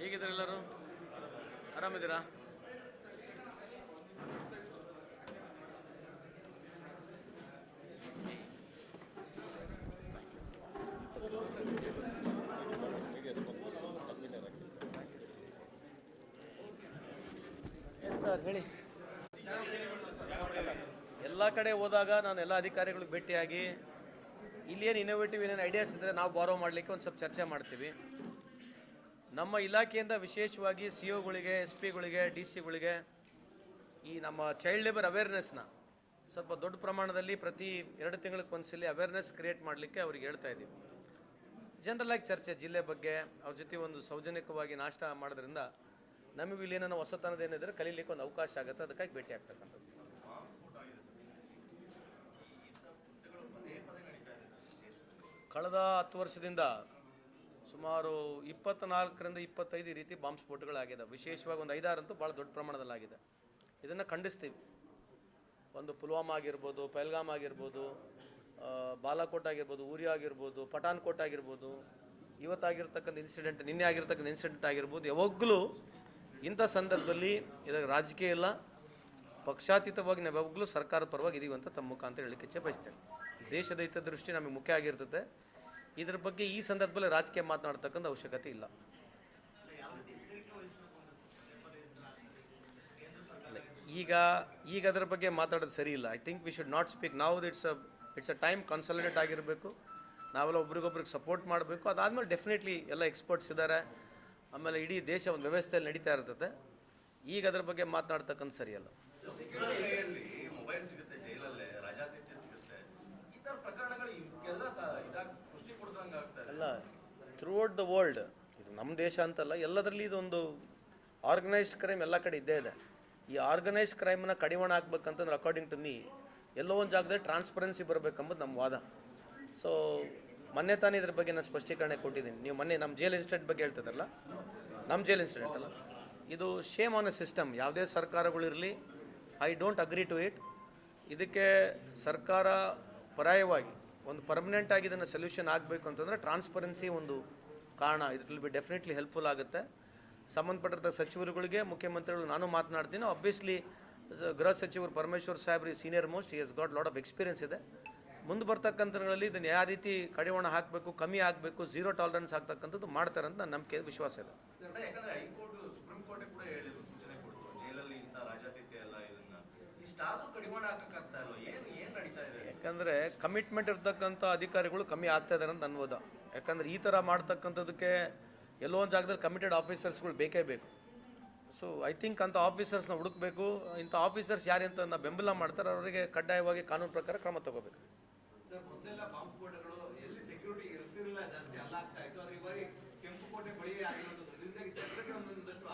ಹೇಗಿದ್ದಾರೆ ಎಲ್ಲರೂ? ಆರಾಮಿದ್ದೀರಾ? ಸರ್, ಹೇಳಿ. ಎಲ್ಲ ಕಡೆ ಹೋದಾಗ ನಾನು ಎಲ್ಲ ಅಧಿಕಾರಿಗಳಿಗೆ ಭೇಟಿಯಾಗಿ, ಇಲ್ಲೇನು ಇನೋವೇಟಿವ್ ಏನೇನು ಐಡಿಯಾಸ್ ಇದ್ದರೆ ನಾವು ಬಾರೋ ಮಾಡಲಿಕ್ಕೆ ಒಂದು ಸ್ವಲ್ಪ ಚರ್ಚೆ ಮಾಡ್ತೀವಿ. ನಮ್ಮ ಇಲಾಖೆಯಿಂದ ವಿಶೇಷವಾಗಿ ಸಿ ಒಗಳಿಗೆ ಎಸ್ ಪಿಗಳಿಗೆ ಡಿ ಸಿಗಳಿಗೆ ಈ ನಮ್ಮ ಚೈಲ್ಡ್ ಲೇಬರ್ ಅವೇರ್ನೆಸ್ನ ಸ್ವಲ್ಪ ದೊಡ್ಡ ಪ್ರಮಾಣದಲ್ಲಿ ಪ್ರತಿ ಎರಡು ತಿಂಗಳಿಗೆ ಒಂದ್ಸಲಿ ಅವೇರ್ನೆಸ್ ಕ್ರಿಯೇಟ್ ಮಾಡಲಿಕ್ಕೆ ಅವ್ರಿಗೆ ಹೇಳ್ತಾ ಇದ್ದೀವಿ. ಜನರಲ್ ಆಗಿ ಚರ್ಚೆ, ಜಿಲ್ಲೆ ಬಗ್ಗೆ, ಅವ್ರ ಜೊತೆ ಒಂದು ಸೌಜನ್ಯಕವಾಗಿ ನಾಷ್ಟ ಮಾಡೋದ್ರಿಂದ ನಮಗೂ ಇಲ್ಲಿ ಏನೋ ಹೊಸತನದ ಏನಿದ್ರೆ ಕಲೀಲಿಕ್ಕೆ ಒಂದು ಅವಕಾಶ ಆಗುತ್ತೆ, ಅದಕ್ಕಾಗಿ ಭೇಟಿ ಆಗ್ತಕ್ಕಂಥದ್ದು. ಕಳೆದ ಹತ್ತು ವರ್ಷದಿಂದ ಸುಮಾರು ಇಪ್ಪತ್ನಾಲ್ಕರಿಂದ ಇಪ್ಪತ್ತೈದು ರೀತಿ ಬಾಂಬ್ ಸ್ಫೋಟಗಳಾಗಿದೆ ವಿಶೇಷವಾಗಿ ಒಂದು ಐದಾರಂತೂ ಭಾಳ ದೊಡ್ಡ ಪ್ರಮಾಣದಲ್ಲಾಗಿದೆ. ಇದನ್ನು ಖಂಡಿಸ್ತೀವಿ. ಒಂದು ಪುಲ್ವಾಮಾ ಆಗಿರ್ಬೋದು, ಪಹಲ್ಗಾಮ್ ಆಗಿರ್ಬೋದು ಬಾಲಾಕೋಟ್ ಆಗಿರ್ಬೋದು ಉರಿ ಆಗಿರ್ಬೋದು, ಪಠಾನ್ಕೋಟ್ ಆಗಿರ್ಬೋದು, ಇವತ್ತಾಗಿರ್ತಕ್ಕಂಥ ಇನ್ಸಿಡೆಂಟ್ ನಿನ್ನೆ ಆಗಿರ್ತಕ್ಕಂಥ ಇನ್ಸಿಡೆಂಟ್ ಆಗಿರ್ಬೋದು, ಯಾವಾಗಲೂ ಇಂಥ ಸಂದರ್ಭದಲ್ಲಿ ಇದಕ್ಕೆ ರಾಜಕೀಯ ಇಲ್ಲ. ಪಕ್ಷಾತೀತವಾಗಿ ನಾವು ಯಾವಾಗಲೂ ಸರ್ಕಾರದ ಪರವಾಗಿ ಇದೀವಿ ಅಂತ ತಮ್ಮ ಮುಖಾಂತರ ಹೇಳಲಿಕ್ಕೆ ಇಚ್ಛೆ ಬಯಸ್ತೇನೆ. ದೇಶದ ಹಿತದೃಷ್ಟಿ ನಮಗೆ ಮುಖ್ಯ ಆಗಿರ್ತದೆ. ಇದರ ಬಗ್ಗೆ ಈ ಸಂದರ್ಭದಲ್ಲಿ ರಾಜಕೀಯ ಮಾತನಾಡ್ತಕ್ಕಂಥ ಅವಶ್ಯಕತೆ ಇಲ್ಲ. ಈಗ ಈಗ ಅದರ ಬಗ್ಗೆ ಮಾತಾಡೋದು ಸರಿ ಇಲ್ಲ. I think we should not speak ನಾವು it's a it's a time consult ಆಗಿರಬೇಕು. ನಾವೆಲ್ಲ ಒಬ್ರಿಗೊಬ್ರಿಗೆ ಸಪೋರ್ಟ್ ಮಾಡಬೇಕು. ಅದಾದಮೇಲೆ ಡೆಫಿನೆಟ್ಲಿ ಎಲ್ಲ ಎಕ್ಸ್ಪರ್ಟ್ಸ್ ಇದ್ದಾರೆ. ಆಮೇಲೆ ಇಡೀ ದೇಶ ಒಂದು ವ್ಯವಸ್ಥೆಯಲ್ಲಿ ನಡೀತಾ ಇರ್ತದೆ. ಈಗ ಅದ್ರ ಬಗ್ಗೆ ಮಾತನಾಡ್ತಕ್ಕಂಥ ಸರಿಯಲ್ಲ ಅಲ್ಲ. ಥ್ರೂಔಟ್ ದ ವರ್ಲ್ಡ್ ಇದು. ನಮ್ಮ ದೇಶ ಅಂತಲ್ಲ ಎಲ್ಲದರಲ್ಲಿ ಇದೊಂದು ಆರ್ಗನೈಸ್ಡ್ ಕ್ರೈಮ್ ಎಲ್ಲ ಕಡೆ ಇದ್ದೇ ಇದೆ. ಈ ಆರ್ಗನೈಸ್ಡ್ ಕ್ರೈಮ್ನ ಕಡಿವಾಣ ಹಾಕ್ಬೇಕಂತಂದ್ರೆ ಅಕಾರ್ಡಿಂಗ್ ಟು ಮೀ ಎಲ್ಲೋ ಒಂದು ಜಾಗದಲ್ಲಿ ಟ್ರಾನ್ಸ್ಪರೆನ್ಸಿ ಬರಬೇಕಂಬುದು ನಮ್ಮ ವಾದ. ಸೊ ಮೊನ್ನೆ ತಾನೇ ಇದ್ರ ಬಗ್ಗೆ ನಾನು ಸ್ಪಷ್ಟೀಕರಣೆ ಕೊಟ್ಟಿದ್ದೀನಿ. ನೀವು ಮೊನ್ನೆ ನಮ್ಮ ಜೈಲ್ ಇನ್ಸಿಡೆಂಟ್ ಬಗ್ಗೆ ಹೇಳ್ತಿದ್ರಲ್ಲ? ನಮ್ಮ ಜೈಲ್ ಇನ್ಸಿಡೆಂಟ್ ಅಲ್ಲ? ಇದು ಶೇಮ್ ಆನ್ ಎ ಸಿಸ್ಟಮ್ ಯಾವುದೇ ಸರ್ಕಾರಗಳಿರಲಿ I don't agree to it ಇದಕ್ಕೆ ಸರ್ಕಾರ ಪರ್ಯಾಯವಾಗಿ ಒಂದು ಪರ್ಮನೆಂಟ್ ಆಗಿ ಇದನ್ನು ಸೊಲ್ಯೂಷನ್ ಆಗಬೇಕು ಅಂತಂದರೆ ಟ್ರಾನ್ಸ್ಪರೆನ್ಸಿ ಒಂದು ಕಾರಣ. ಇಟ್ ಬಿ ಡೆಫಿನೆಟ್ಲಿ ಹೆಲ್ಪ್ಫುಲ್ ಆಗುತ್ತೆ. ಸಂಬಂಧಪಟ್ಟಿರ್ತ ಸಚಿವರುಗಳಿಗೆ, ಮುಖ್ಯಮಂತ್ರಿಗಳು ನಾನು ಮಾತನಾಡ್ತೀನಿ. ಆಬ್ವಿಯಸ್ಲಿ ಗೃಹ ಸಚಿವರು Parameshwar ಸಾಹೇಬ್ರಿ senior most as got lot of experience ಇದೆ. ಮುಂದೆ ಬರ್ತಕ್ಕಂಥಗಳಲ್ಲಿ ಇದನ್ನು ಯಾವ ರೀತಿ ಕಡಿವಾಣ ಹಾಕಬೇಕು ಕಮ್ಮಿ ಆಗಬೇಕು ಝೀರೋ ಟಾಲರೆನ್ಸ್ ಆಗ್ತಕ್ಕಂಥದ್ದು ಮಾಡ್ತಾರೆ ಅಂತ ನಂಬಿಕೆ ವಿಶ್ವಾಸ ಇದೆ. ಯಾಕಂದರೆ ಕಮಿಟ್ಮೆಂಟ್ ಇರ್ತಕ್ಕಂಥ ಅಧಿಕಾರಿಗಳು ಕಮ್ಮಿ ಆಗ್ತಾ ಇದ್ದಾರೆ ಅಂತ ಅನ್ಬೋದ ಯಾಕಂದರೆ ಈ ಥರ ಮಾಡ್ತಕ್ಕಂಥದ್ದಕ್ಕೆ ಎಲ್ಲೋ ಒಂದು ಜಾಗದಲ್ಲಿ ಕಮಿಟೆಡ್ ಆಫೀಸರ್ಸ್ಗಳು ಬೇಕೇ ಬೇಕು. ಸೊ ಐ ಥಿಂಕ್ ಅಂಥ ಆಫೀಸರ್ಸ್ನ ಹುಡುಕಬೇಕು. ಇಂಥ ಆಫೀಸರ್ಸ್ ಯಾರು ಅಂತ ಬೆಂಬಲ ಮಾಡ್ತಾರೆ ಅವರಿಗೆ ಕಡ್ಡಾಯವಾಗಿ ಕಾನೂನು ಪ್ರಕಾರ ಕ್ರಮ ತಗೋಬೇಕು. ಬಾಂಬ್ ಸ್ಫೋಟಗಳು ಎಲ್ಲಿ ಸೆಕ್ಯೂರಿಟಿ ಇರ್ತಿರಲಿಲ್ಲ ಜಾಸ್ತಿ ಅಲ್ಲ ಆಗ್ತಾ ಇತ್ತು. ಆದ್ರೆ ಕೆಂಪು ಕೋಟೆ ಬಳಿ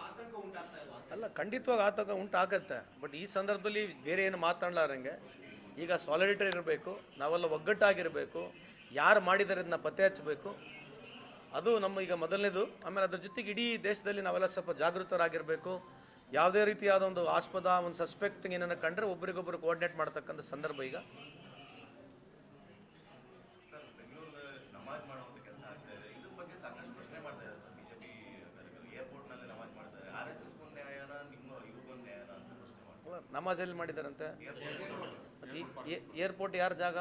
ಆತಂಕ ಉಂಟಾಗ್ತಾ ಇಲ್ವಾ? ಅಲ್ಲ, ಖಂಡಿತವಾಗಿ ಆತಂಕ ಉಂಟಾಗತ್ತೆ. ಬಟ್ ಈ ಸಂದರ್ಭದಲ್ಲಿ ಬೇರೆ ಏನು ಮಾತನಾಡಲಾರಂಗೆ ಈಗ ಸಾಲಿಡಿಟರಿ ಇರಬೇಕು, ನಾವೆಲ್ಲ ಒಗ್ಗಟ್ಟಾಗಿರಬೇಕು, ಯಾರು ಮಾಡಿದರೆ ಅದನ್ನ ಪತ್ತೆ ಹಚ್ಚಬೇಕು? ಅದು ನಮ್ಮ ಈಗ ಮೊದಲನೇದು. ಆಮೇಲೆ ಅದ್ರ ಜೊತೆಗೆ ಇಡೀ ದೇಶದಲ್ಲಿ ನಾವೆಲ್ಲ ಸ್ವಲ್ಪ ಜಾಗೃತರಾಗಿರಬೇಕು. ಯಾವುದೇ ರೀತಿಯಾದ ಒಂದು ಆಸ್ಪದ, ಒಂದು ಸಸ್ಪೆಕ್ಟ್ ಏನನ್ನ ಕಂಡ್ರೆ ಒಬ್ರಿಗೊಬ್ರು ಕೋಆರ್ಡಿನೇಟ್ ಮಾಡ್ತಕ್ಕಂಥ ಸಂದರ್ಭ ಈಗ ಸರ್ ಬೆಂಗಳೂರಲ್ಲಿ ನಮಾಜ್ ಮಾಡುವಂತ ಕೆಲಸ ಆಗ್ತಾ ಇದೆ ಇದ್ರ ಬಗ್ಗೆ ಸಾಕಷ್ಟು ಪ್ರಶ್ನೆ ಮಾಡ್ತಾ ಇದ್ದಾರೆ ಸರ್ ಬಿಜೆಪಿ ಏರ್ಪೋರ್ಟ್ನಲ್ಲಿ ನಮಾಜ್ ಮಾಡ್ತಾರೆ ಆರ್ ಎಸ್ ಎಸ್ ಒಂದು ನ್ಯಾಯನ ನಿಮ್ಮ ಇವ್ರಿಗೊಂದು ನ್ಯಾಯನ ಅಂತ ಪ್ರಶ್ನೆ ಮಾಡ್ತಾರೆ ನಮಾಜ್ ಎಲ್ಲಿ ಮಾಡಿದಾರಂತೆ ಏರ್ಪೋರ್ಟ್ ಯಾರ ಜಾಗ?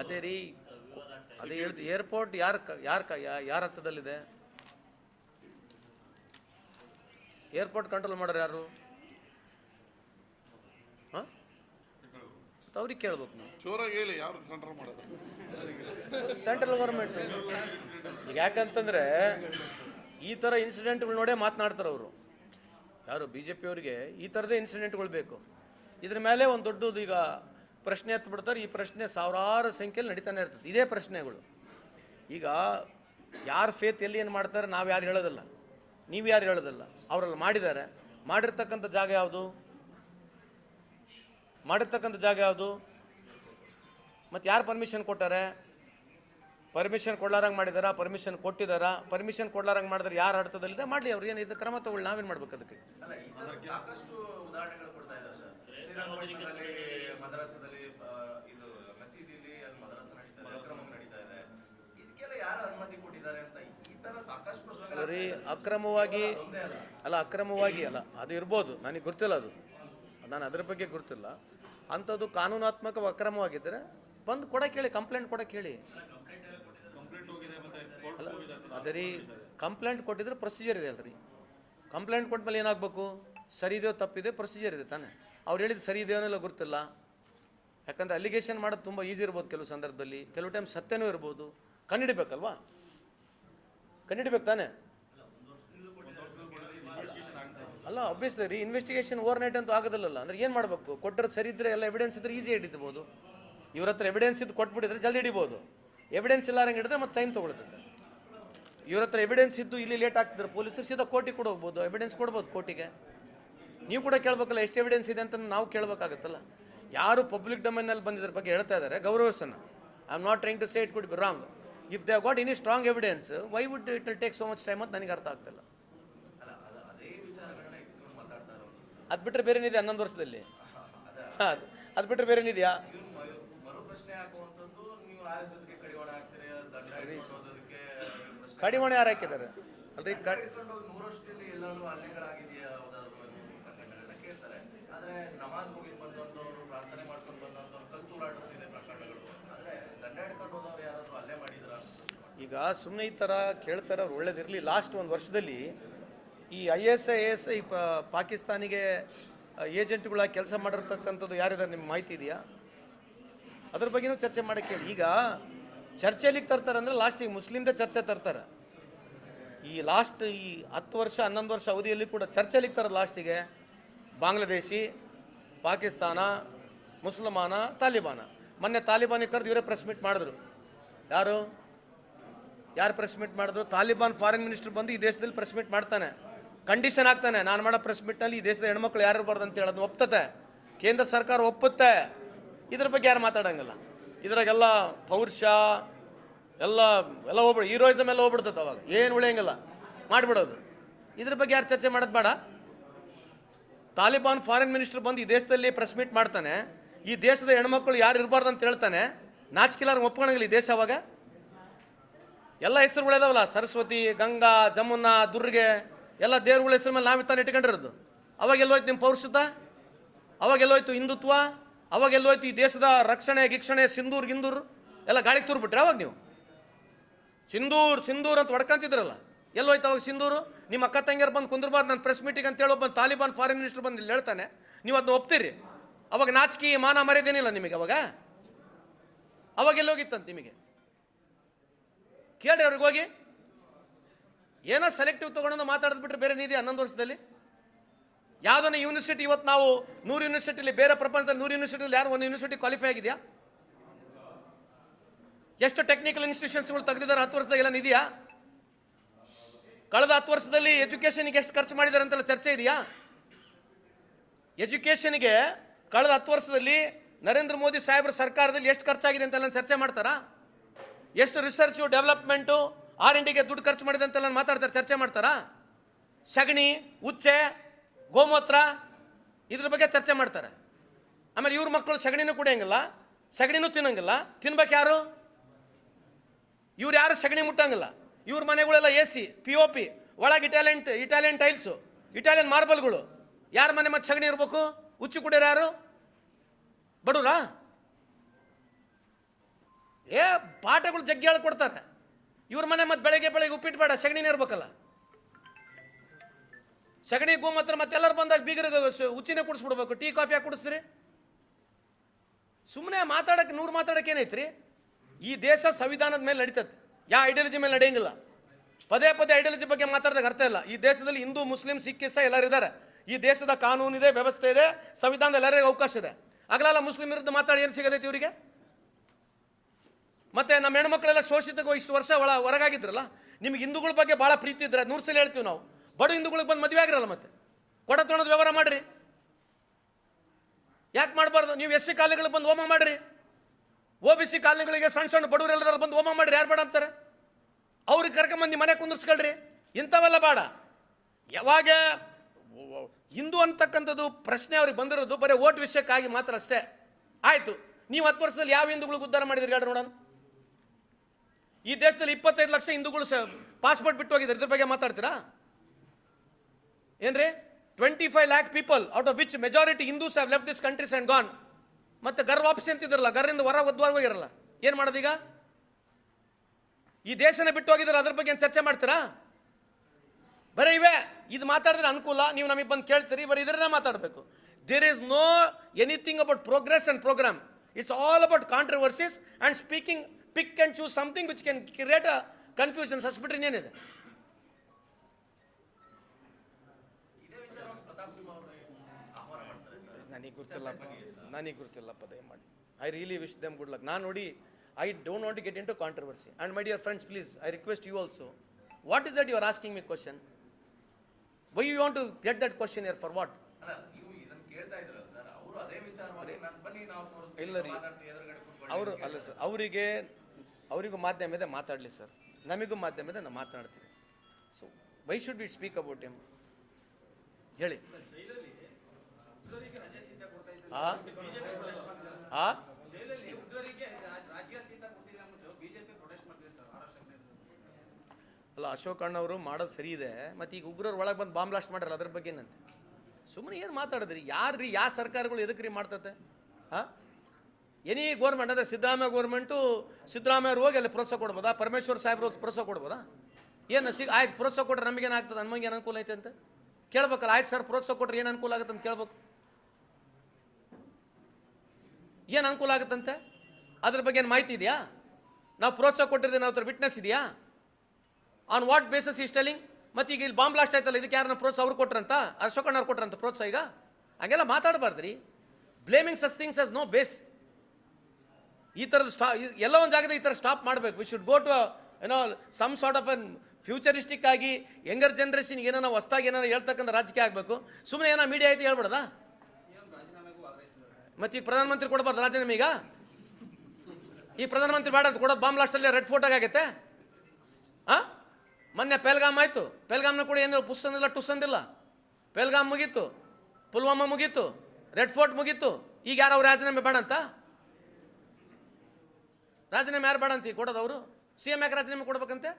ಅದೇ ರೀ ಅದೇ ಹೇಳ್ತು ಏರ್ಪೋರ್ಟ್ ಯಾರ ಯಾರ ಯಾರ ಹತ್ತದಲ್ಲಿದೆ? ಏರ್ಪೋರ್ಟ್ ಕಂಟ್ರೋಲ್ ಮಾಡೋರು ಯಾರು? ಹಾಂ? ಅವ್ರಿಗೆ ಕೇಳ್ಬೇಕು ನೀವು. ಜೋರಾಗಿ ಹೇಳಿ ಯಾರು ಕಂಟ್ರೋಲ್ ಮಾಡೋದು? Central government. ಈಗ ಯಾಕಂತಂದ್ರೆ ಈ ಥರ ಇನ್ಸಿಡೆಂಟ್ಗಳು ನೋಡೇ ಮಾತನಾಡ್ತಾರೆ ಅವರು. ಯಾರು ಬಿ ಜೆ ಪಿಯವರಿಗೆ ಈ ಥರದೇ ಇನ್ಸಿಡೆಂಟ್ಗಳು ಬೇಕು. ಇದ್ರ ಮೇಲೆ ಒಂದು ದೊಡ್ಡದು ಈಗ ಪ್ರಶ್ನೆ ಎತ್ತಿಬಿಡ್ತಾರೆ ಈ ಪ್ರಶ್ನೆ ಸಾವಿರಾರು ಸಂಖ್ಯೆಯಲ್ಲಿ ನಡೀತಾನೆ ಇರ್ತದೆ. ಇದೇ ಪ್ರಶ್ನೆಗಳು. ಈಗ ಯಾರು ಫೇತ್ ಎಲ್ಲಿ ಏನು ಮಾಡ್ತಾರೆ, ನಾವು ಯಾರು ಹೇಳೋದಿಲ್ಲ. ನೀವು ಯಾರು ಹೇಳೋದಿಲ್ಲ. ಅವರೆಲ್ಲ ಮಾಡಿದ್ದಾರೆ. ಮಾಡಿರ್ತಕ್ಕಂಥ ಜಾಗ ಯಾವುದು? ಮಾಡಿರ್ತಕ್ಕಂಥ ಜಾಗ ಯಾವುದು? ಮತ್ತು ಯಾರು ಪರ್ಮಿಷನ್ ಕೊಟ್ಟಾರೆ? ಪರ್ಮಿಷನ್ ಕೊಡ್ಲಾರಂಗೆ ಮಾಡಿದಾರ? ಪರ್ಮಿಷನ್ ಕೊಟ್ಟಿದಾರ? ಪರ್ಮಿಷನ್ ಕೊಡ್ಲಾರಂಗೆ ಮಾಡಿದ್ರೆ ಯಾರು ಅರ್ಥದಲ್ಲಿದೆ? ಮಾಡಲಿ ಅವ್ರು ಏನು ಇದು ಕ್ರಮ ತಗೊಳ್ಳಿ ನಾವೇನು ಮಾಡ್ಬೇಕು ಅದಕ್ಕೆ? ಬರೀ ಅಕ್ರಮವಾಗಿ ಅಲ್ಲ. ಅಕ್ರಮವಾಗಿ ಅಲ್ಲ ಅದು ಇರ್ಬೋದು ನನಗೆ ಗೊತ್ತಿಲ್ಲ ಅದು. ನಾನು ಅದ್ರ ಬಗ್ಗೆ ಗೊತ್ತಿಲ್ಲ. ಅಂಥದ್ದು ಕಾನೂನಾತ್ಮಕ ಅಕ್ರಮವಾಗಿದ್ದರೆ ಬಂದು ಕೊಡಕ್ಕೆ ಹೇಳಿ ಕಂಪ್ಲೇಂಟ್ ಕೊಡಕ್ಕೆ ಹೇಳಿ ಅದೇ ರೀ ಕಂಪ್ಲೇಂಟ್ ಕೊಟ್ಟಿದ್ರೆ ಪ್ರೊಸೀಜರ್ ಇದೆ ಅಲ್ರಿ. ಕಂಪ್ಲೇಂಟ್ ಕೊಟ್ಟ ಮೇಲೆ ಏನಾಗಬೇಕು? ಸರಿ ಇದೆಯೋ ತಪ್ಪಿದೆ ಪ್ರೊಸೀಜರ್ ಇದೆ ತಾನೆ. ಅವ್ರು ಹೇಳಿದ ಸರಿ ಇದೆಯೋ ಇಲ್ಲ ಗೊತ್ತಿಲ್ಲ ಯಾಕಂದ್ರೆ ಅಲಿಗೇಷನ್ ಮಾಡೋದು ತುಂಬ ಈಸಿ ಇರ್ಬೋದು ಕೆಲವು ಸಂದರ್ಭದಲ್ಲಿ. ಕೆಲವು ಟೈಮ್ ಸತ್ಯನೂ ಇರ್ಬೋದು. ಕಂಡಿಡಬೇಕಲ್ವಾ ಕಂಡಿಡಬೇಕು ತಾನೆ. ಅಲ್ಲ ಅಬ್ವಿಯಸ್ಲಿ ರೀ ಇನ್ವೆಸ್ಟಿಗೇಷನ್ ಓವರ್ ನೈಟ್ ಅಂತೂ ಆಗೋದಿಲ್ಲಲ್ಲ. ಅಂದ್ರೆ ಏನು ಮಾಡಬೇಕು? ಕೊಟ್ಟರೆ ಸರಿ ಇದ್ರೆ ಎಲ್ಲ ಎವಿಡೆನ್ಸ್ ಇದ್ರೆ ಈಸಿ ಹಿಡಿಬೋದು ಇವ್ರ ಹತ್ರ ಎವಿಡೆನ್ಸ್ ಇದ್ದು ಕೊಟ್ಬಿಟ್ಟಿದ್ರೆ ಜಲ್ದಿ ಹಿಡಿಬೋದು. ಎವಿಡೆನ್ಸ್ ಇಲ್ಲಾರಂಗೆ ಹಿಡಿದ್ರೆ ಮತ್ತೆ ಟೈಮ್ ತೊಗೊಳ್ತದೆ ಇವ್ರ ಹತ್ರ ಎವಿಡೆನ್ಸ್ ಇದ್ದು ಇಲ್ಲಿ ಲೇಟ್ ಆಗ್ತಿದ್ರೆ. ಪೊಲೀಸರು ಸೀದಾ ಕೋರ್ಟಿಗೆ ಕೂಡ ಹೋಗ್ಬೋದು. ಎವಿಡೆನ್ಸ್ ಕೊಡ್ಬೋದು ಕೋರ್ಟಿಗೆ. ನೀವು ಕೂಡ ಕೇಳಬೇಕಲ್ಲ ಎಷ್ಟು ಎವಿಡೆನ್ಸ್ ಇದೆ ಅಂತ ನಾವು ಕೇಳಬೇಕಾಗತ್ತಲ್ಲ. ಯಾರು ಪಬ್ಲಿಕ್ ಡೊಮೈನಲ್ಲಿ ಬಂದಿದ್ರ ಬಗ್ಗೆ ಹೇಳ್ತಾ ಇದ್ದಾರೆ ಗೌರವಿಸೋಣ I am not trying to say it could be wrong if they got any strong evidence why would it will take so much time ಅಂತ ನನಗೆ ಅರ್ಥ ಆಗ್ತಿಲ್ಲ. ಅದ ಬಿಟ್ಟರೆ ಬೇರೆ ಏನಿದೆ ಹನ್ನೊಂದು ವರ್ಷದಲ್ಲಿ? ಹಾಂ ಅದು ಬಿಟ್ಟರೆ ಬೇರೆ ಕಡಿವಾಣ ಯಾರು ಹಾಕಿದ್ದಾರೆ? ಅಲ್ರಿ ಈಗ ಸುಮ್ಮನೆ ಈ ಥರ ಕೇಳ್ತಾರೆ ಅವ್ರು ಒಳ್ಳೇದಿರಲಿ. ಲಾಸ್ಟ್ ಒಂದು ವರ್ಷದಲ್ಲಿ ಈ I S I S I ಪಾಕಿಸ್ತಾನಿಗೆ ಏಜೆಂಟ್ಗಳಾಗಿ ಕೆಲಸ ಮಾಡಿರ್ತಕ್ಕಂಥದ್ದು ಯಾರಿದ್ದಾರೆ ನಿಮ್ಗೆ ಮಾಹಿತಿ ಇದೆಯಾ? ಅದ್ರ ಬಗ್ಗೆನೂ ಚರ್ಚೆ ಮಾಡಕ್ಕೆ ಈಗ ಚರ್ಚೆಲಿಗೆ ತರ್ತಾರೆ ಅಂದರೆ ಲಾಸ್ಟಿಗೆ ಮುಸ್ಲಿಮ್ದೇ ಚರ್ಚೆ ತರ್ತಾರೆ. ಈ ಲಾಸ್ಟ್ ಈ ಹತ್ತು ವರ್ಷ, ಹನ್ನೊಂದು ವರ್ಷ ಅವಧಿಯಲ್ಲಿ ಕೂಡ ಚರ್ಚೆಲಿ ತರೋದು ಲಾಸ್ಟಿಗೆ ಬಾಂಗ್ಲಾದೇಶಿ, ಪಾಕಿಸ್ತಾನ, ಮುಸಲ್ಮಾನ, ತಾಲಿಬಾನ. ಮೊನ್ನೆ ತಾಲಿಬಾನಿಗೆ ಕರೆದು ಇವರೇ ಪ್ರೆಸ್ ಮೀಟ್ ಮಾಡಿದ್ರು. ಯಾರು? ಯಾರು ಪ್ರೆಸ್ ಮೀಟ್ ಮಾಡಿದ್ರು? ತಾಲಿಬಾನ್ ಫಾರಿನ್ ಮಿನಿಸ್ಟರ್ ಬಂದು ಈ ದೇಶದಲ್ಲಿ ಪ್ರೆಸ್ ಮೀಟ್ ಮಾಡ್ತಾನೆ. ಕಂಡೀಷನ್ ಆಗ್ತಾನೆ. ನಾನು ಮಾಡೋ ಪ್ರೆಸ್ ಮೀಟ್ನಲ್ಲಿ ಈ ದೇಶದ ಹೆಣ್ಮಕ್ಳು ಯಾರು ಇರಬಾರ್ದು ಅಂತ ಹೇಳೋದು ಒಪ್ತತೆ. ಕೇಂದ್ರ ಸರ್ಕಾರ ಒಪ್ಪುತ್ತೆ. ಇದ್ರ ಬಗ್ಗೆ ಯಾರು ಮಾತಾಡೋಂಗಿಲ್ಲ. ಇದ್ರಾಗೆಲ್ಲ ಪೌರುಷ ಎಲ್ಲ ಎಲ್ಲ ಹೋಗ್ಬಿಡ ಹೀರೋಯಿಸಮ್ ಎಲ್ಲ ಹೋಗ್ಬಿಡ್ತದೆ ಅವಾಗ. ಏನು ಉಳಿಯಂಗಿಲ್ಲ. ಮಾಡಿಬಿಡೋದು. ಇದ್ರ ಬಗ್ಗೆ ಯಾರು ಚರ್ಚೆ ಮಾಡೋದು ಬೇಡ. ತಾಲಿಬಾನ್ ಫಾರಿನ್ ಮಿನಿಸ್ಟರ್ ಬಂದು ಈ ದೇಶದಲ್ಲಿ ಪ್ರೆಸ್ ಮೀಟ್ ಮಾಡ್ತಾನೆ. ಈ ದೇಶದ ಹೆಣ್ಮಕ್ಳು ಯಾರು ಇರಬಾರ್ದು ಅಂತ ಹೇಳ್ತಾನೆ. ನಾಚಿಕೆಲ್ಲಾರು ಒಪ್ಕೊಳಂಗಿಲ್ಲ ಈ ದೇಶ ಅವಾಗ. ಎಲ್ಲ ಹೆಸರುಗಳಿದಾವಲ್ಲ ಸರಸ್ವತಿ, ಗಂಗಾ, ಜಮುನಾ, ದುರ್ಗೆ, ಎಲ್ಲ ದೇವ್ರಗಳ ಹೆಸರು ಮೇಲೆ ನಾವು ತಾನು ಇಟ್ಕೊಂಡಿರೋದು. ಅವಾಗ ಎಲ್ಲೋಯ್ತು ನಿಮ್ಮ ಪೌರುಷತ? ಅವಾಗ ಎಲ್ಲೋಯ್ತು ಹಿಂದುತ್ವ? ಅವಾಗ ಎಲ್ಲೋಯ್ತು ಈ ದೇಶದ ರಕ್ಷಣೆ, ಗಿಕ್ಷಣೆ, ಸಿಂಧೂರ್ ಗಿಂದೂರ್ ಎಲ್ಲ ಗಾಳಿಗೆ ತೂರ್ಬಿಟ್ರೆ ಅವಾಗ ನೀವು. ಸಿಂಧೂರ್ ಸಿಂಧೂರ್ ಅಂತ ಹೊಡ್ಕಂತಿದ್ರಲ್ಲ ಎಲ್ಲೋಯ್ತು ಅವಾಗ ಸಿಂಧೂರು? ನಿಮ್ಮ ಅಕ್ಕ ತಂಗಿಯರು ಬಂದು ಕುಂದ್ರಬಾರ್ದು ನಾನು ಪ್ರೆಸ್ ಮೀಟಿಂಗ್ ಅಂತ ಹೇಳಿ ಒಬ್ಬ ತಾಲಿಬಾನ್ ಫಾರಿನ್ ಮಿನಿಸ್ಟರ್ ಬಂದು ಇಲ್ಲಿ ಹೇಳ್ತಾನೆ. ನೀವು ಅದನ್ನ ಒಪ್ತೀರಿ? ಅವಾಗ ನಾಚಿಕೆ ಮಾನ ಮರ್ಯಾದೇನಿಲ್ಲ ನಿಮಗೆ ಅವಾಗ? ಅವಾಗ ಎಲ್ಲೋಗಿತ್ತಂತ ನಿಮಗೆ? ಕೇಳಿ ಅವ್ರಿಗೆ ಹೋಗಿ. ಏನೋ ಸೆಲೆಕ್ಟಿವ್ ತೊಗೊಂಡು ಮಾತಾಡೋದು ಬಿಟ್ಟರೆ ಬೇರೆ ನಿಧಿ ಹನ್ನೊಂದು ವರ್ಷದಲ್ಲಿ? ಯಾವುದನ್ನ ಯೂನಿವರ್ಸಿಟಿ ಇವತ್ತು ನಾವು ನೂರು ಯೂನಿವರ್ಸಿಟಿಲಿ ಬೇರೆ ಪ್ರಪಂಚದಲ್ಲಿ ನೂರು ಯೂನಿವರ್ಸಿಟಿಲಿ ಯಾರು ಒಂದು ಯೂನಿವರ್ಸಿಟಿ ಕ್ವಾಲಿಫೈ ಆಗಿದೆಯಾ? ಎಷ್ಟು ಟೆಕ್ನಿಕಲ್ ಇನ್ಸ್ಟಿಟ್ಯೂಷನ್ಸ್ಗಳು ತೆಗೆದಿದ್ದಾರೆ ಹತ್ತು ವರ್ಷದಾಗೆಲ್ಲ ನಿಧಿಯಾ? ಕಳೆದ ಹತ್ತು ವರ್ಷದಲ್ಲಿ ಎಜುಕೇಷನ್ಗೆ ಎಷ್ಟು ಖರ್ಚು ಮಾಡಿದ್ದಾರೆ ಅಂತೆಲ್ಲ ಚರ್ಚೆ ಇದೆಯಾ? ಎಜುಕೇಷನ್ಗೆ ಕಳೆದ ಹತ್ತು ವರ್ಷದಲ್ಲಿ ನರೇಂದ್ರ ಮೋದಿ ಸಾಹೇಬ್ರ ಸರ್ಕಾರದಲ್ಲಿ ಎಷ್ಟು ಖರ್ಚಾಗಿದೆ ಅಂತೆಲ್ಲ ಚರ್ಚೆ ಮಾಡ್ತಾರಾ? ಎಷ್ಟು ರಿಸರ್ಚು ಡೆವಲಪ್ಮೆಂಟು ಆರ್ ಡಿಗೆ ದುಡ್ಡು ಖರ್ಚು ಮಾಡಿದೆ ಅಂತೆಲ್ಲ ಮಾತಾಡ್ತಾರೆ, ಚರ್ಚೆ ಮಾಡ್ತಾರಾ? ಸಗಣಿ, ಉಚ್ಚೆ, ಗೋಮೂತ್ರ, ಇದ್ರ ಬಗ್ಗೆ ಚರ್ಚೆ ಮಾಡ್ತಾರೆ. ಆಮೇಲೆ ಇವ್ರ ಮಕ್ಕಳು ಸಗಣಿನೂ ಕುಡಿಯಂಗಿಲ್ಲ, ಸಗಣಿನೂ ತಿನ್ನಂಗಿಲ್ಲ. ತಿನ್ಬೇಕು ಯಾರು? ಇವ್ರು ಯಾರು ಸಗಣಿ ಮುಟ್ಟಂಗಿಲ್ಲ. ಇವ್ರ ಮನೆಗಳೆಲ್ಲ A C P O P ಒಳಗೆ ಇಟಾಲಿಯನ್ ಇಟಾಲಿಯನ್ ಟೈಲ್ಸು ಇಟಾಲಿಯನ್ ಮಾರ್ಬಲ್ಗಳು ಯಾರ ಮನೆ ಮತ್ತೆ ಸಗಣಿ ಇರಬೇಕು? ಹುಚ್ಚು ಕುಡಿಯೋರು ಯಾರು? ಏ, ಪಾಠಗಳು ಜಗ್ಗಿ ಹೇಳ್ಕೊಡ್ತಾರೆ. ಇವ್ರ ಮನೆ ಮತ್ತೆ ಬೆಳಗ್ಗೆ ಬೆಳಗ್ಗೆ ಉಪ್ಪಿಟ್ಟು ಬೇಡ, ಸಗಣಿನೇ ಇರ್ಬೇಕಲ್ಲ. ಸಗಣಿ ಗೋಮೂತ್ರ ಮತ್ತೆಲ್ಲರೂ ಬಂದಾಗ ಬೀಗರಿಗೆ ಹುಚ್ಚಿನೇ ಕುಡಿಸ್ಬಿಡ್ಬೇಕು. ಟೀ, ಕಾಫಿ ಹಾಕಿ ಕುಡಿಸ್ತೀರಿ? ಸುಮ್ಮನೆ ಮಾತಾಡಕ್ಕೆ ನೂರು ಮಾತಾಡಕ್ಕೆ ಏನೈತ್ರಿ ಈ ದೇಶ ಸಂವಿಧಾನದ ಮೇಲೆ ನಡೀತದೆ ಯಾವ ಐಡಿಯಾಲಜಿ ಮೇಲೆ ನಡೆಯಂಗಿಲ್ಲ. ಪದೇ ಪದೇ ಐಡಿಯಾಲಜಿ ಬಗ್ಗೆ ಮಾತಾಡಿದಾಗ ಅರ್ಥ ಇಲ್ಲ. ಈ ದೇಶದಲ್ಲಿ ಹಿಂದೂ, ಮುಸ್ಲಿಂ, ಸಿಖ್, ಇಸ್ಸ ಎಲ್ಲರೂ ಇದ್ದಾರೆ. ಈ ದೇಶದ ಕಾನೂನಿದೆ ವ್ಯವಸ್ಥೆ ಇದೆ, ಸಂವಿಧಾನದಲ್ಲಿ ಎಲ್ಲರಿಗೂ ಅವಕಾಶ ಇದೆ. ಆಗಲಲ್ಲ ಮುಸ್ಲಿಂ ವಿರುದ್ಧ ಮಾತಾಡಿ ಏನು ಸಿಗದೈತಿ ಇವರಿಗೆ? ಮತ್ತೆ ನಮ್ಮ ಹೆಣ್ಮಕ್ಳೆಲ್ಲ ಶೋಷಿತಕ್ಕೆ ಇಷ್ಟು ವರ್ಷ ಒಳ ಹೊರಗಾಗಿದ್ರಲ್ಲ, ನಿಮ್ಗೆ ಹಿಂದೂಗಳ ಬಗ್ಗೆ ಭಾಳ ಪ್ರೀತಿ ಇದ್ರೆ ನೂರು ಸಲ ಹೇಳ್ತೀವಿ ನಾವು. ಬಡ ಹಿಂದೂಗಳಿಗೆ ಬಂದು ಮದುವೆ ಆಗಿರಲ್ಲ ಮತ್ತೆ. ಕೊಡ ತೊಣದ ವ್ಯವಹಾರ ಮಾಡ್ರಿ. ಯಾಕೆ ಮಾಡಬಾರ್ದು? ನೀವು ಎಸ್ ಸಿ ಬಂದು ಹೋಮ ಮಾಡ್ರಿ. ಒ ಬಿ ಸಿ ಕಾಲನಿಗಳಿಗೆ ಸಣ್ಣ ಸಣ್ಣ ಬಡವರೆಲ್ಲರೂ ಬಂದು ಹೋಮ ಮಾಡಿರಿ, ಯಾರು ಬೇಡ ಅಂತಾರೆ? ಅವ್ರಿಗೆ ಕರ್ಕೊಂಬಂದು ಮನೆ ಕುಂದಿರ್ಸ್ಕೊಳ್ರಿ. ಇಂಥವೆಲ್ಲ ಬೇಡ. ಯಾವಾಗ ಹಿಂದೂ ಅಂತಕ್ಕಂಥದ್ದು ಪ್ರಶ್ನೆ ಅವ್ರಿಗೆ ಬಂದಿರೋದು, ಬರೀ ಓಟ್ ವಿಷಯಕ್ಕಾಗಿ ಮಾತ್ರ ಅಷ್ಟೇ. ಆಯಿತು. ನೀವು ಹತ್ತು ವರ್ಷದಲ್ಲಿ ಯಾವ ಹಿಂದೂಗಳಿಗೆ ಉದ್ಧಾರ ಮಾಡಿದ್ರಿ ಹೇಳ್ರಿ ನೋಡೋಣ. ಈ ದೇಶದಲ್ಲಿ ಇಪ್ಪತ್ತೈದು ಲಕ್ಷ ಹಿಂದೂಗಳು ಪಾಸ್ಪೋರ್ಟ್ ಬಿಟ್ಟು ಹೋಗಿದ್ದಾರೆ. ಇದ್ರ ಬಗ್ಗೆ ಮಾತಾಡ್ತೀರಾ? ಏನ್ರಿ? Twenty five lakh people out of which majority Hindus have left this countries and gone ಮತ್ತೆ ಗರ್ ವಾಪಸ್ ಅಂತಿದ್ರಲ್ಲ ಗರ್ರಿಂದ ಹೊರ ಒದ್ದುವಾಗ ಹೋಗಿರಲ್ಲ. ಏನು ಮಾಡೋದೀಗ ಈ ದೇಶನ ಬಿಟ್ಟು ಹೋಗಿದ್ರೆ ಅದ್ರ ಬಗ್ಗೆ ಏನು ಚರ್ಚೆ ಮಾಡ್ತೀರಾ? ಬರೀ ಇವೆ. ಇದು ಮಾತಾಡಿದ್ರೆ ಅನುಕೂಲ. ನೀವು ನಮಗೆ ಬಂದು ಕೇಳ್ತೀರಿ, ಬರೀ ಇದನ್ನೇ ಮಾತಾಡಬೇಕು. There is no anything about progress and program it's all about controversies and speaking pick and choose something which can create a confusion ಸಸ್ಬಿಟ್ರಿ ಇನ್ನೇನಿದೆ? ನನಗೆ ಗೊತ್ತಿಲ್ಲಪ್ಪ ನನಗೆ ಗೊತ್ತಿಲ್ಲಪ್ಪ ದಯಮಾಡಿ. I really wish them good luck ನಾನು ನೋಡಿ I don't want to get into controversy and my dear friends please I request you also what is that you are asking me question why you want to get that question here for what ಇಲ್ಲ ರೀ. ಅವರು ಅಲ್ಲ sir ಅವರಿಗೆ ಅವರಿಗೂ ಮಾಧ್ಯಮ ಇದೆ ಮಾತಾಡಲಿ sir. ನಮಗೂ ಮಾಧ್ಯಮ ಇದೆ ನಾವು ಮಾತನಾಡ್ತೀವಿ so why should we speak about him ಹೇಳಿ. ಅಲ್ಲ ಅಶೋಕ್ ಅಣ್ಣವರು ಮಾಡೋದು ಸರಿ ಇದೆ ಮತ್ತು ಈಗ ಉಗ್ರರು ಒಳಗೆ ಬಂದು ಬಾಂಬ್ ಬ್ಲಾಸ್ಟ್ ಮಾಡ್ರಲ್ಲ ಅದ್ರ ಬಗ್ಗೆ ಏನಂತೆ? ಸುಮ್ಮನೆ ಏನು ಮಾತಾಡಿದ್ರಿ? ಯಾರು ರೀ ಯಾವ ಸರ್ಕಾರಗಳು ಎದಕ್ಕೆ ರೀ ಮಾಡ್ತತೆ? ಹಾಂ ಎನಿ ಗೋರ್ಮೆಂಟ್ ಅಂದರೆ ಸಿದ್ದರಾಮಯ್ಯ ಗೋರ್ಮೆಂಟು ಸಿದ್ದರಾಮಯ್ಯವ್ರು ಹೋಗಿ ಅಲ್ಲಿ ಪ್ರೋತ್ಸಾಹ ಕೊಡ್ಬೋದಾ? ಪರಮೇಶ್ವರ್ ಸಾಹೇಬ್ರು ಹೋಗಿ ಪ್ರೋತ್ಸಾಹ ಕೊಡ್ಬೋದಾ? ಏನು ಸಿಗ ಆಯ್ತು ಪ್ರೋತ್ಸಾಹ ಕೊಟ್ರೆ ನಮಗೇನಾಗ್ತದೆ ನಮಗೆ ಏನು ಅನುಕೂಲ ಐತೆ ಅಂತ? ಕೇಳ್ಬೇಕಲ್ಲ ಆಯ್ತು ಸರ್ ಪ್ರೋತ್ಸಾಹ ಕೊಟ್ರೆ ಏನು ಅನುಕೂಲ ಆಗುತ್ತೆ ಅಂತ ಕೇಳ್ಬೇಕು. ಏನು ಅನುಕೂಲ ಆಗುತ್ತಂತೆ? ಅದ್ರ ಬಗ್ಗೆ ಏನು ಮಾಹಿತಿ ಇದೆಯಾ? ನಾವು ಪ್ರೋತ್ಸಾಹ ಕೊಟ್ಟಿರ್ತೀವಿ ನಾವು ಹತ್ರ ವಿಟ್ನೆಸ್ ಇದೆಯಾ? On what basis is telling ಮತ್ತು ಈಗ ಇಲ್ಲಿ ಬಾಂಬ್ ಬ್ಲಾಸ್ಟ್ ಆಯ್ತಲ್ಲ, ಇದಕ್ಕೆ ಯಾರನ್ನ ಪ್ರೋತ್ಸಾಹ ಅವ್ರು ಕೊಟ್ರಂತ? ಅಶೋಕಣ್ಣ ಅವ್ರು ಕೊಟ್ರಂತ ಪ್ರೋತ್ಸಾಹ ಈಗ? ಹಂಗೆಲ್ಲ ಮಾತಾಡಬಾರ್ದ್ರಿ. Blaming such things as no base ಈ ಥರದ ಸ್ಟಾ ಎಲ್ಲ ಒಂದು ಜಾಗದಲ್ಲಿ ಈ ಥರ ಸ್ಟಾಪ್ ಮಾಡಬೇಕು. ವಿ ಶುಡ್ ಗೋ ಟು ಏನೋ some sort of an futuristic ಆಗಿ ಯಂಗರ್ ಜನ್ರೇಷನ್ಗೆ ಏನೋ ಹೊಸ್ದಾಗಿ ಏನೋ ಹೇಳ್ತಕ್ಕಂಥ ರಾಜಕೀಯ ಆಗಬೇಕು. ಸುಮ್ಮನೆ ಏನೋ ಮೀಡಿಯಾ ಐತಿ ಹೇಳ್ಬಿಡದಾ? ಮತ್ತೆ ಈಗ ಪ್ರಧಾನಮಂತ್ರಿ ಕೊಡಬಾರ್ದು ರಾಜೀನಾಮೆ ಈಗ? ಈ ಪ್ರಧಾನಮಂತ್ರಿ ಬೇಡ ಅಂತ ಕೊಡೋದು ಬಾಂಬ್ ಲಾಸ್ಟಲ್ಲಿ ರೆಡ್ ಫೋಟೋಗೆ ಆಗೈತೆ. ಆ? ಮೊನ್ನೆ ಪೆಲ್ಗಾಮ್ ಆಯಿತು. ಪೆಲ್ಗಾಮ್ನ ಕೂಡ ಏನು ಪುಸ್ ಅಂದಿಲ್ಲ ಟುಸ್ ಅಂದಿಲ್ಲ. ಪೆಲ್ಗಾಮ್ ಮುಗೀತು. ಪುಲ್ವಾಮಾ ಮುಗೀತು. ರೆಡ್ ಫೋರ್ಟ್ ಮುಗೀತು. ಈಗ ಯಾರು ಅವ್ರು ರಾಜೀನಾಮೆ ಬೇಡ ಅಂತ? ರಾಜೀನಾಮೆ ಯಾರು ಬೇಡ ಅಂತ ಈಗ ಕೊಡೋದು ಅವರು? ಸಿ ಎಂ ಯಾಕೆ ರಾಜೀನಾಮೆ ಕೊಡ್ಬೇಕಂತೆ?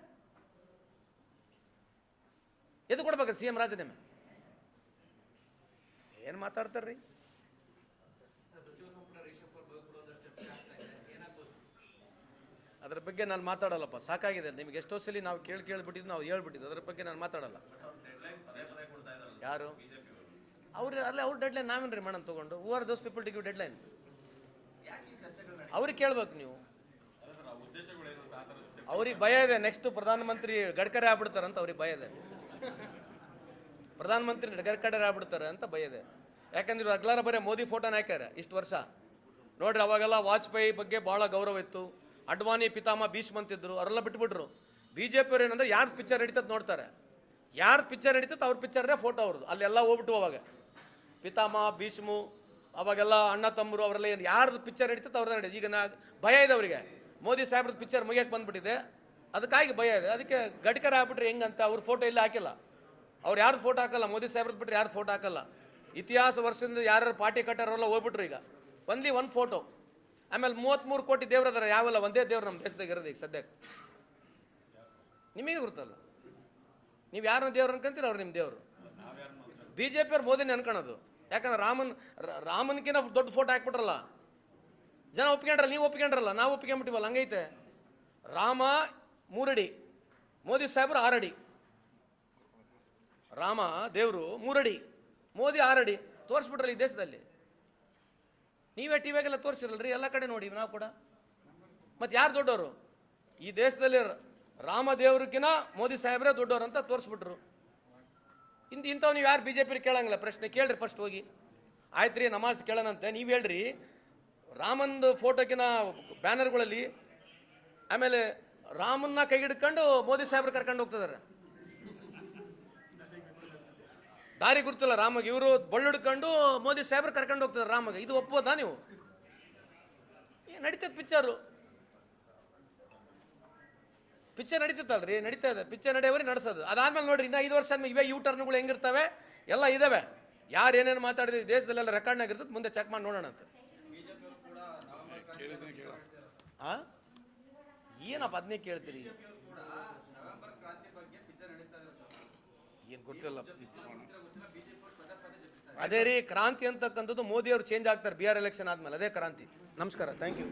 ಎದು ಕೊಡ್ಬೇಕಂತ ಸಿ ಎಂ ರಾಜೀನಾಮೆ? ಏನು ಮಾತಾಡ್ತಾರ್ರಿ? ಅದ್ರ ಬಗ್ಗೆ ನಾನು ಮಾತಾಡಲ್ಲಪ್ಪ, ಸಾಕಾಗಿದೆ ನಿಮ್ಗೆ ಎಷ್ಟೋ ಸಲ ನಾವು ಕೇಳಿ ಕೇಳಿಬಿಟ್ಟಿದ್ದು, ನಾವು ಹೇಳ್ಬಿಟ್ಟಿದ್ದು. ಅದ್ರ ಬಗ್ಗೆ ನಾನು ಮಾತಾಡಲ್ಲ. ಯಾರು? ಅವ್ರು ಅಲ್ಲೇ, ಅವ್ರ ಡೆಡ್ಲೈನ್ ನಾವೇನ್ರಿ ಮೇಡಮ್ ತಗೊಂಡು? Who are those people tick deadline ಅವ್ರಿಗೆ ಕೇಳ್ಬೇಕು ನೀವು. ಅವ್ರಿಗೆ ಭಯ ಇದೆ. ನೆಕ್ಸ್ಟ್ ಪ್ರಧಾನಮಂತ್ರಿ ಗಡ್ಕರಿ ಆಗ್ಬಿಡ್ತಾರಂತ ಅವ್ರಿಗೆ ಭಯ ಇದೆ. ಪ್ರಧಾನಮಂತ್ರಿ ಗಡ್ಕರಿ ಆಗ್ಬಿಡ್ತಾರೆ ಅಂತ ಭಯ ಇದೆ. ಯಾಕಂದ್ರೆ ಅಗ್ಲಾರ ಬರೀ ಮೋದಿ ಫೋಟೋನ ಹಾಕ್ಯಾರ ಇಷ್ಟು ವರ್ಷ. ನೋಡ್ರಿ ಅವಾಗೆಲ್ಲ ವಾಜಪೇಯಿ ಬಗ್ಗೆ ಭಾಳ ಗೌರವ ಇತ್ತು. ಅಡ್ವಾಣಿ ಪಿತಾಮ ಭೀಷ್ಮಂತಿದ್ರು, ಅವರೆಲ್ಲ ಬಿಟ್ಬಿಟ್ರು. ಬಿ ಜೆ ಪಿಯವ್ರು ಏನಂದ್ರೆ ಯಾರು ಪಿಕ್ಚರ್ ನಡೀತದೆ ನೋಡ್ತಾರೆ. ಯಾರು ಪಿಕ್ಚರ್ ನಡೀತದೆ ಅವ್ರ ಪಿಕ್ಚರ್ನೇ ಫೋಟೋ ಅವ್ರದ್ದು. ಅಲ್ಲೆಲ್ಲ ಹೋಗ್ಬಿಟ್ಟು ಅವಾಗ. ಪಿತಾಮ ಭೀಷ್ಮು, ಅವಾಗೆಲ್ಲ ಅಣ್ಣ, ತಮ್ಮರು, ಅವರೆಲ್ಲ ಏನು, ಯಾರ್ದು ಪಿಕ್ಚರ್ ನಡೀತದೆ ಅವ್ರದ್ದು ನಡೀತದೆ. ಈಗ ನಾ, ಭಯ ಇದೆ ಅವರಿಗೆ. ಮೋದಿ ಸಾಹೇಬ್ರದ್ದು ಪಿಕ್ಚರ್ ಮುಗಿಯಕ್ಕೆ ಬಂದ್ಬಿಟ್ಟಿದೆ. ಅದಕ್ಕಾಗಿ ಭಯ ಇದೆ. ಅದಕ್ಕೆ ಗಡ್ಕರ್ ಆಗ್ಬಿಟ್ರೆ ಹೆಂಗಂತ ಅವ್ರ ಫೋಟೋ ಇಲ್ಲಿ ಹಾಕಿಲ್ಲ. ಅವ್ರು ಯಾರ್ದು ಫೋಟೋ ಹಾಕಲ್ಲ, ಮೋದಿ ಸಾಹೇಬ್ರದ್ದು ಬಿಟ್ಟರೆ ಯಾರು ಫೋಟೋ ಹಾಕಲ್ಲ. ಇತಿಹಾಸ ವರ್ಷದಿಂದ ಯಾರ್ಯಾರು ಪಾರ್ಟಿ ಕಟ್ಟಾರಲ್ಲ ಹೋಗ್ಬಿಟ್ರು ಈಗ. ಒನ್ಲಿ ಒನ್ ಫೋಟೋ ಆಮೇಲೆ ಮೂವತ್ತ್ಮೂರು ಕೋಟಿ ದೇವ್ರದಾರ ಯಾವಲ್ಲ, ಒಂದೇ ದೇವ್ರು ನಮ್ಮ ದೇಶದಾಗ ಇರೋದು ಈಗ ಸದ್ಯಕ್ಕೆ ನಿಮಗೆ ಗೊತ್ತಲ್ಲ ನೀವು ಯಾರನ್ನ ದೇವ್ರು ಅನ್ಕೊಂತೀರ ಅವ್ರು ನಿಮ್ಮ ದೇವರು. ಬಿ ಜೆ ಪಿಯವ್ರು ಮೋದಿನೇ ಅನ್ಕೊಳೋದು ಯಾಕಂದ್ರೆ ರಾಮನ್ ರಾಮನ್ಕಿನ ದೊಡ್ಡ ಫೋಟೋ ಹಾಕ್ಬಿಟ್ರಲ್ಲ. ಜನ ಒಪ್ಕೊಂಡ್ರಲ್ಲ ನೀವು ಒಪ್ಕೊಂಡ್ರಲ್ಲ ನಾವು ಒಪ್ಕೊಂಡ್ಬಿಟ್ಟಿವಲ್ಲ ಹಂಗೈತೆ. ರಾಮ ಮೂರಡಿ, ಮೋದಿ ಸಾಹೇಬ್ರು ಆರಡಿ. ರಾಮ ದೇವರು ಮೂರಡಿ, ಮೋದಿ ಆರಡಿ. ತೋರಿಸ್ಬಿಟ್ರಲ್ಲ ಈ ದೇಶದಲ್ಲಿ. ನೀವೇ ಟಿ ವಿಯಾಗೆಲ್ಲ ತೋರಿಸಿರಲ್ರಿ, ಎಲ್ಲ ಕಡೆ ನೋಡಿ, ನಾವು ಕೂಡ. ಮತ್ತು ಯಾರು ದೊಡ್ಡವರು ಈ ದೇಶದಲ್ಲಿ ರಾಮದೇವ್ರಿಗಿನ ಮೋದಿ ಸಾಹೇಬ್ರೇ ದೊಡ್ಡವರು ಅಂತ ತೋರಿಸ್ಬಿಟ್ರು. ಇಂತ ಇಂಥವು ನೀವು ಯಾರು ಬಿ ಜೆ ಕೇಳಂಗಿಲ್ಲ, ಪ್ರಶ್ನೆ ಕೇಳ್ರಿ ಫಸ್ಟ್ ಹೋಗಿ. ಆಯ್ತು ರೀ ನಮಾಜ್ ಕೇಳೋಣಂತೆ ನೀವು ಹೇಳ್ರಿ. ರಾಮಂದು ಫೋಟೋಕಿನ ಬ್ಯಾನರ್ಗಳಲ್ಲಿ ಆಮೇಲೆ ರಾಮನ್ನ ಕೈಗಿಡ್ಕೊಂಡು ಮೋದಿ ಸಾಹೇಬ್ರು ಕರ್ಕೊಂಡು ಹೋಗ್ತಿದಾರೆ. ದಾರಿ ಗುರುತಿಲ್ಲ ರಾಮಗೆ. ಇವರು ಬಳ್ಳುಡ್ಕೊಂಡು ಮೋದಿ ಸಾಹೇಬ್ರು ಕರ್ಕೊಂಡು ಹೋಗ್ತಾರೆ ರಾಮಗೆ. ಇದು ಒಪ್ಪೋದಾ ನೀವು? ನಡೀತದ ಪಿಕ್ಚರು. ಪಿಕ್ಚರ್ ನಡೀತೈತಲ್ರಿ? ನಡೀತಾ ಇದೆ. ಪಿಕ್ಚರ್ ನಡೆಯವರಿ ನಡೆಸೋದು. ಅದಾದ್ಮೇಲೆ ನೋಡ್ರಿ ಇನ್ನ ಐದು ವರ್ಷ ಆದ್ಮೇಲೆ ಇವೇ ಯೂ ಟರ್ನ್ಗಳು ಹೆಂಗಿರ್ತವೆ? ಎಲ್ಲ ಇದಾವೆ. ಯಾರು ಏನೇನು ಮಾತಾಡಿದ್ರಿ ದೇಶದಲ್ಲೆಲ್ಲ ರೆಕಾರ್ಡ್ ಆಗಿರ್ತದೆ ಮುಂದೆ ಚೆಕ್ ಮಾಡಿ ನೋಡೋಣ ಅಂತ ಏನಪ್ಪ ಅದನ್ನೇ ಕೇಳ್ತೀರಿ ನವೆಂಬರ್ ಕ್ರಾಂತಿ ಬಗ್ಗೆ ಪಿಕ್ಚರ್ ನಡೆಸ್ತಾ ಇದ್ದಾರೆ ಸರ್ ಏನು ಗೊತ್ತಿಲ್ಲ. ಅದೇ ರೀ ಕ್ರಾಂತಿ ಅಂತಕ್ಕಂಥದ್ದು ಮೋದಿ ಅವರು ಚೇಂಜ್ ಆಗ್ತಾರೆ ಬಿ ಆರ್ ಎಲೆಕ್ಷನ್ ಆದ್ಮೇಲೆ ಅದೇ ಕ್ರಾಂತಿ. ನಮಸ್ಕಾರ ಥ್ಯಾಂಕ್ ಯು